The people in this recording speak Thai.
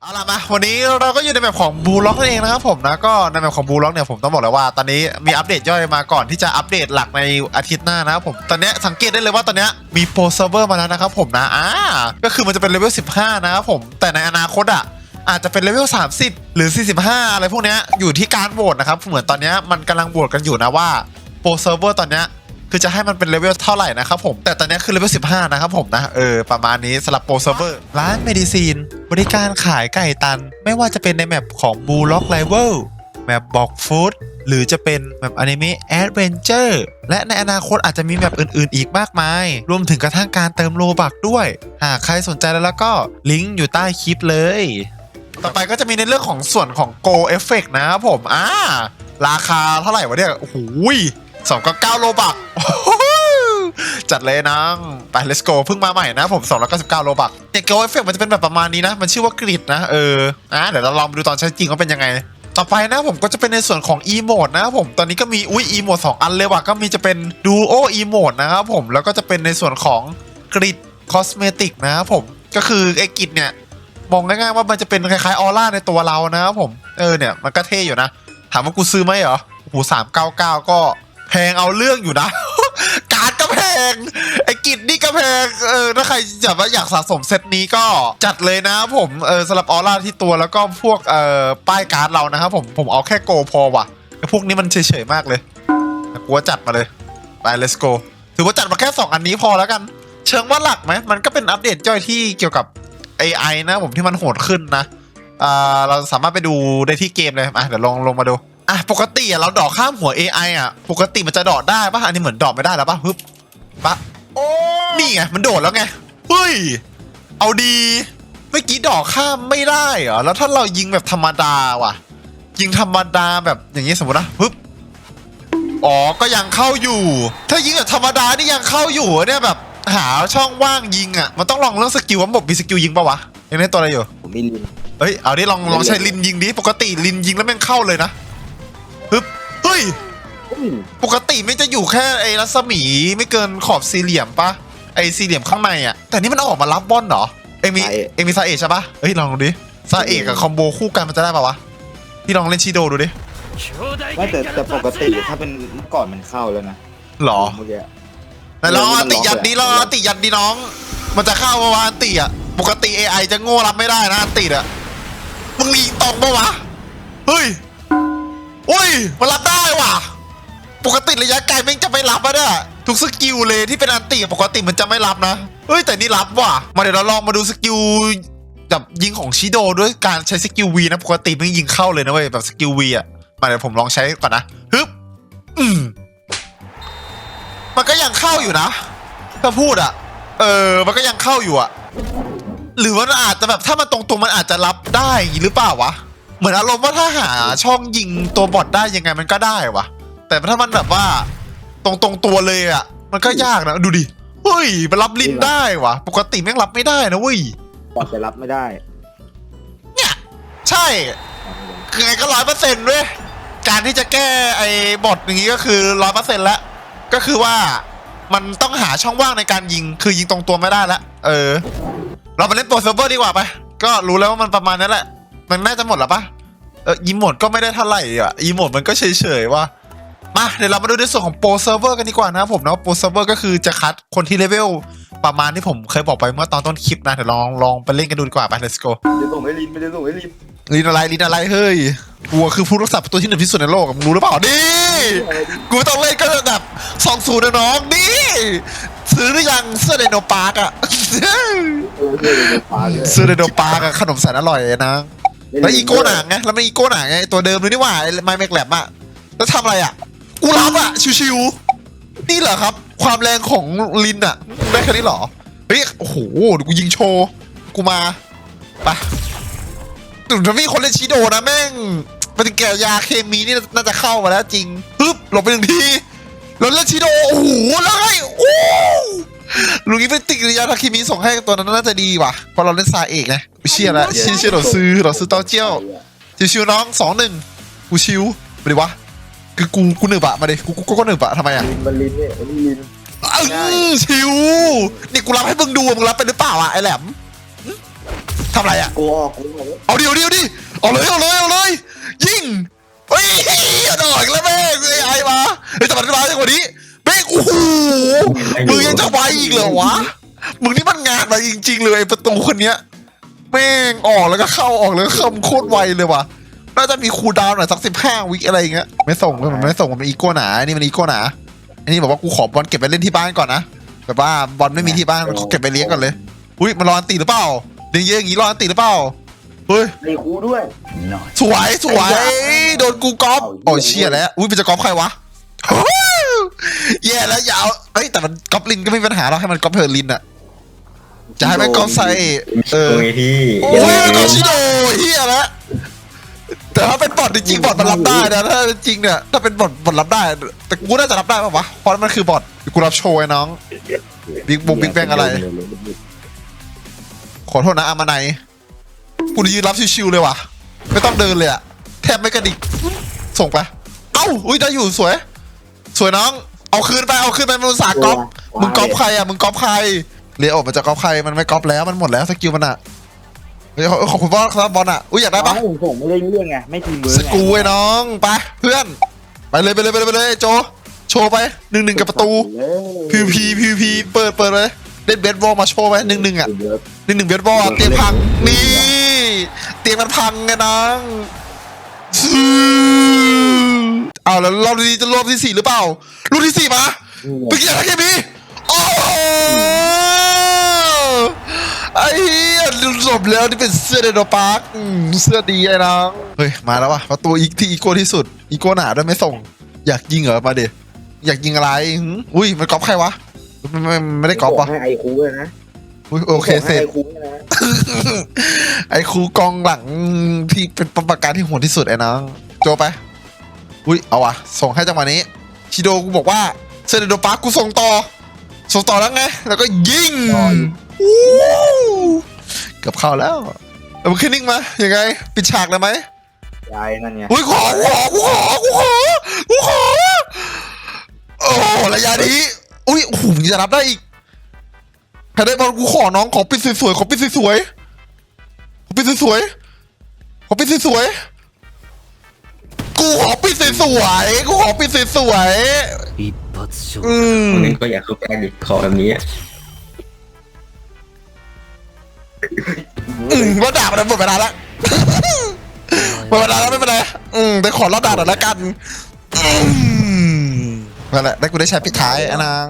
เอาล่ะมาวันนี้เราก็อยู่ในแบบของบูล็อกนั่นเองนะครับผมนะก็ในแบบของบูล็อกเนี่ยผมต้องบอกเลยว่าตอนนี้มีอัปเดตย่อยมาก่อนที่จะอัปเดตหลักในอาทิตย์หน้านะครับผมตอนนี้สังเกตได้เลยว่าตอนนี้มีโปรเซิร์ฟเวอร์มาแล้วนะครับผมนะอ่าก็คือมันจะเป็นเลเวล15 นะครับผมแต่ในอนาคตอะอาจจะเป็นเลเวล30 หรือ 45 อะไรพวกนี้อยู่ที่การโหวตนะครับเหมือนตอนนี้มันกำลังโหวตกันอยู่นะว่าโปรเซิร์ฟเวอร์ตอนนี้ คือจะให้มันเป็นเลเวลเท่าไหร่นะครับผม แต่ตอนนี้คือเลเวล15 นะครับผมนะ เออ ประมาณนี้สำหรับโปรเซิร์ฟเวอร์ ร้านเมดิซีน บริการขายไก่ตัน ไม่ว่าจะเป็นในแมปของบูล็อกไลเวลแมปบอกฟู้ดหรือจะเป็นแมปอนิเมะแอดเวนเจอร์และในอนาคตอาจจะมีแมปอื่น ๆ อีกมากมาย รวมถึงกระทั่งการเติมโลบักด้วย หากใครสนใจแล้วแล้วก็ลิงก์อยู่ใต้คลิปเลย ต่อไปก็จะมีในเรื่องของส่วนของ Go Effect นะครับผม อ่า ราคาเท่าไหร่วะเนี่ยโอ้โห สองก็เก้าโลบักจัดเลยนังไป let's go เพิ่งมาใหม่นะผม299โลบักเนี่ย Go Effect มันจะเป็นแบบประมาณนี้นะ มันชื่อว่ากริดนะ เอออะเดี๋ยวเราลองดูตอนใช้จริงว่าเป็นยังไง ต่อไปนะผมก็จะเป็นในส่วนของ e m o d e นะครับผมตอนนี้ก็มีอุ้ย e m o d e 2อันเลยว่ะก็มีจะเป็น duo e m o d e นะครับผมแล้วก็จะเป็นในส่วนของกริด cosmetic นะครับผมก็คือไอ้กริดเนี่ยมองง่ายๆว่ามันจะเป็นคล้ายๆออร่าในตัวเรานะครับผมเออเนี่ยมันก็เท่อยู่นะ ถามว่ากูซื้อไหมเหรอโอ้โหสามเก้าเก้าก็ แพงเอาเรื่องอยู่นะ การ์ดก็แพง ไอ้กิจนี่ก็แพง เออ ถ้าใครแบบว่าอยากสะสมเซตนี้ก็จัดเลยนะผม เออสำหรับออร่าที่ตัวแล้วก็พวก เอ่อ ป้ายการ์ดเรานะครับผม ผมเอาแค่โกพอว่ะไอ้พวกนี้มันเฉยๆมากเลยแต่กูว่าจัดมาเลย ไป let's go ถือว่าจัดมาแค่ 2 อันนี้พอแล้วกัน เชิงว่าหลักไหม มันก็เป็นอัปเดตย่อยที่เกี่ยวกับ AI นะผมที่มันโหดขึ้นนะ อ่า เราสามารถไปดูได้ที่เกมเลย อะ เดี๋ยวลองลงมาดู อะปกติอะเราดอกข้ามหัว AI อะ ปกติมันจะดอกได้ปะอันนี้เหมือนดอกไม่ได้แล้วปะฮึบปะโอ้นี่ไงมันโดดแล้วไงเฮ้ยเอาดีเมื่อกี้ดอกข้ามไม่ได้เหรอแล้วถ้าเรายิงแบบธรรมดาว่ะ ยิงธรรมดาแบบอย่างนี้สมมตินะฮึบอ๋อก็ยังเข้าอยู่ ถ้ายิงแบบธรรมดานี่ยังเข้าอยู่เนี่ยแบบหาช่องว่างยิงอะมันต้องลองเรื่องสกิลว่าระบบมีสกิลยิงปะวะยังได้ตัวอะไรอยู่ผมมีลินเฮ้ยเอาดิลองลองใช้ลินยิงดิปกติลินยิงแล้วแม่งเข้าเลยนะ ฮึบเฮ้ยอุ้ย ปกติไม่จะอยู่แค่ไอ้รัศมีไม่เกินขอบสี่เหลี่ยมปะไอ้สี่เหลี่ยมข้างในอะ แต่นี่มันออกมารับบอลเหรอ เอ็งมีเอ็งมีซาเอะใช่ปะเฮ้ยลองดูดิซาเอะกับคอมโบคู่กันมันจะได้ปะวะพี่ลองเล่นชิโดดูดิไม่แต่แต่ปกติถ้าเป็นเมื่อก่อนมันเข้าแล้วนะหรอ เมื่อกี้แต่ลองเอออันติยันดีลองอันติยันดีน้อง มันจะเข้าปะวะอันติอะ ปกติ AI จะโง่รับไม่ได้นะอันติอะ มึงยิงตรงปะวะ เฮ้ยอุ้ย มันรับได้ว่ะ ปกติระยะไกลแม่งจะไม่รับอะเนี่ยทุกสกิลเลยที่เป็นอันติปกติมันจะไม่รับนะเฮ้ยแต่นี่รับว่ะ มาเดี๋ยวเราลองมาดูสกิลแบบยิงของชิโดด้วยการใช้สกิลวีนะปกติมันยิงเข้าเลยนะเว้ยแบบสกิลวีอะมาเดี๋ยวผมลองใช้ก่อนนะฮึบอืมมันก็ยังเข้าอยู่นะถ้าพูดอะ เออ มันก็ยังเข้าอยู่อะ หรือว่ามันอาจจะแบบถ้ามันตรงๆมันอาจจะรับได้หรือเปล่าวะ เหมือนอารมณ์ว่าถ้าหาช่องยิงตัวบอทได้ยังไงมันก็ได้วะแต่ถ้ามันแบบว่า ตรงตรงๆตัวเลยอะ มันก็ยากนะดูดิเฮ้ยมันรับลิ้นได้วะปกติแม่งรับไม่ได้นะเว้ยบอดจะรับไม่ได้ เนี่ย ใช่คือไงก็ร้อยเปอร์เซ็นต์เว้ยการที่จะแก้ไอ้บทอย่างนี้ก็คือร้อยเปอร์เซ็นต์แล้วก็คือว่ามันต้องหาช่องว่างในการยิง คือยิงตรงตัวไม่ได้แล้วเออ เราไปเล่นโปรเซิร์ฟเวอร์ดีกว่าไป ก็รู้แล้วว่ามันประมาณนั้นแหละ มันน่าจะหมดแล้วปะเอออีโมดก็ไม่ได้เท่าไหร่อะอีโมดมันก็เฉยๆว่ามาเดี๋ยวเรามาดูในส่วนของโปรเซิร์ฟเวอร์กันดีกว่านะครับผมนะโปรเซิร์ฟเวอร์ก็คือจะคัดคนที่เลเวลประมาณที่ผมเคยบอกไปเมื่อตอนต้นคลิปนะเดี๋ยวลองลองไปเล่นกันดูดีกว่าไป let's go ไม่ได้ส่งให้ลินไม่ได้ส่งให้ลินลินอะไรลินอะไรเฮ้ยกูคือผู้รักษาประตูที่หนึ่งที่สุดในโลกอะมึงรู้หรือเปล่าดิกูต้องเล่นก็แบบสองศูนย์นะน้องดิซื้อหรือยังเสื้อไดโนปาร์กอะเออเพื่อนเลยปาเลยเสื้อไดโนปาร์กอะขนมแสนอร่อยนะ แล้วอีโก้หนังไงแล้วมันอีโก้หนังไงตัวเดิมเลยนี่หว่าไอ้ไมแม็กแลบอะแล้วทำอะไรอะกูรับอะชิวๆนี่เหรอครับ ความแรงของลินอะได้แค่นี้เหรอเฮ้ยโอ้โหเดี๋ยวกูยิงโชว์กูมาไปถึงถ้ามีคนเล่นชิโดนะแม่งปฏิกิริยาเคมีนี่น่าจะเข้ามาแล้วจริงปึ๊บหลบไปหนึ่งทีแล้วเล่นชิโดโอ้โหแล้วไงโอ้ ลุงนี้เป็นปฏิกิริยาทางเคมีส่งให้ตัวนั้นน่าจะดีว่ะเพราะเราเล่นซาเอกไงกูเชียร์แล้วเชียร์เชียร์เราซื้อเราซื้อเต้าเจี้ยวชิวๆน้องสองหนึ่งกูชิวมาดิวะคือกูกูหนึบอะมาดิกูกูก็หนึบอะทำไมอะลินมันลินเนี่ยมันลินอื้อชิวนี่กูรับให้มึงดูมึงรับไปหรือเปล่าอะไอแหลมทำอะไรอะกูออกกูออกเอาดิเอาดิเอาดิเอาเลยเอาเลยเอาเลยยิงเฮ้ยดอกแล้วแม่งไอ้ไอ้มาเฮ้ยแต่มันมาจังกว่านี้ แม่งโอ้โหมึงยังจะไวอีกเหรอวะมึงนี่มันงานมาจริง ๆ เลยไอ้ประตูคนเนี้ยแม่งออกแล้วก็เข้าออกแล้วก็เข้าโคตรไวเลยว่ะน่าจะมีคูลดาวน์หน่อยสักสิบห้าวิอะไรอย่างเงี้ยไม่ส่งมันไม่ส่งมันเป็นอีโก้หนาอันนี่มันอีโก้หนาอันนี้บอกว่ากูขอบอลเก็บไปเล่นที่บ้านก่อนนะแบบว่าบอลไม่มีที่บ้านขอเก็บไปเลี้ยงก่อนเลยอุ้ยมันรออันตีหรือเปล่าเลี้ยงเยอะอย่างงี้รออันตีหรือเปล่าเฮ้ยไอ้ครูด้วยสวยสวยโดนกูก๊อปเอาโอ้ยเชี่ยแล้วอุ้ยมันจะก๊อปใครวะแย่ แล้วอยาวเอ้ยแต่มันก๊อปลินก็ไม่มีปัญหาเราให้มันก๊อปเพอร์ลินอะจะให้มันก๊อปใส่เออโอ้ยพี่โอ้ยมันก๊อปชิโดเฮียแล้วแต่ถ้าเป็นบอทจริงๆบอทมันรับได้นะถ้าเป็นจริงเนี่ยถ้าเป็นบอทบอทรับได้ แต่กูน่าจะรับได้ป่าวะเพราะมันคือบอทกูรับโชว์ไอ้น้องบิ๊กบุกบิ๊กแบงอะไร ขอโทษนะอามาไนกูยืนรับชิวๆเลยว่ะ ไม่ต้องเดินเลยอะแทบไม่กระดิกส่งไป เอ้าอุ้ยได้อยู่สวย สวยน้อง เอาคืนไปเอาคืนไปมึงสาก๊อปมึงก๊อปใครอะมึงก๊อปใครเรียกออกมาจากก๊อปใครมันไม่ก๊อปแล้วมันหมดแล้วสกิลมันอะเฮ้ยขอขอบคุณบอลครับบอลอะอุ้ยอยากได้ปะไม่ผมไม่ได้เรื่องไงไม่ทีมเวิร์สกไงกูไอ้น้องไปเพื่อนไปเลยไปเลยไปเลยไปเลยโจโชว์ไปหนึ่งหนึ่งกับประตูพีพีพีพีเปิดเปิดเลยเล่นเบสบอลมาโชว์ไหมหนึ่งหนึ่งอะหนึ่งหนึ่งเบสบอลเตียงพังนี่เตียงมันพังไงน้องซื้อเอาแล้วรอบนี้จะรอบที่สี่หรือเปล่ารูปที่สี่มาไปเกี่ยวอะไรกันพี่โอ้โหไอ้เหี้ยจบแล้วนี่เป็นเสื้อเดโนปาร์คอืมเสื้อดีไอ้น้องเฮ้ยมาแล้ววะประตูอีกที่อีโก้ที่สุด อีโก้หนาด้วยไม่ส่ง อยากยิงเหรอมาเดอยากยิงอะไรหืมอุ้ยมันก๊อปใครวะไม่ไม่ไม่ได้ก๊อปวะให้ไอ้ครูเลยนะอุ้ยโอเคเสร็จไอ้ครูเลยนะไอ้ครูกองหลังที่เป็นประการที่โหดที่สุดไอ้น้องโจไป อุ้ยเอาวะส่งให้จังหวะนี้ชิโดกูบอกว่าเซเนโดปาร์คกูส่งต่อ ส่งต่อแล้วไงแล้วก็ยิงวู้เกือบเข้าแล้วเอามันขึ้นนิ่งมายังไง ปิดฉากเลยไหมยายนั่นไงอุ้ยขอกูขอกูขอกูขอกูขอโอ้ระยะนี้อุ้ยโอ้โหมึงจะรับได้อีกถ้าได้บอลกูขอน้องขอปิดสวยๆขอปิดสวยๆขอปิดสวยๆขอปิดสวยๆ กูขอปิดสวยๆกูขอปิดสวยๆ 一発胜 อืม คนนึงก็อยากเข้าใกล้ดิขอแบบนี้อะ อืมว่าด่ามันหมดเวลาแล้ว หมดเวลาแล้วไม่เป็นไรอืมแต่ขอรอบด่าหน่อยละกันอืมนั่นแหละได้กูได้ใช้ปิดท้ายอะนาง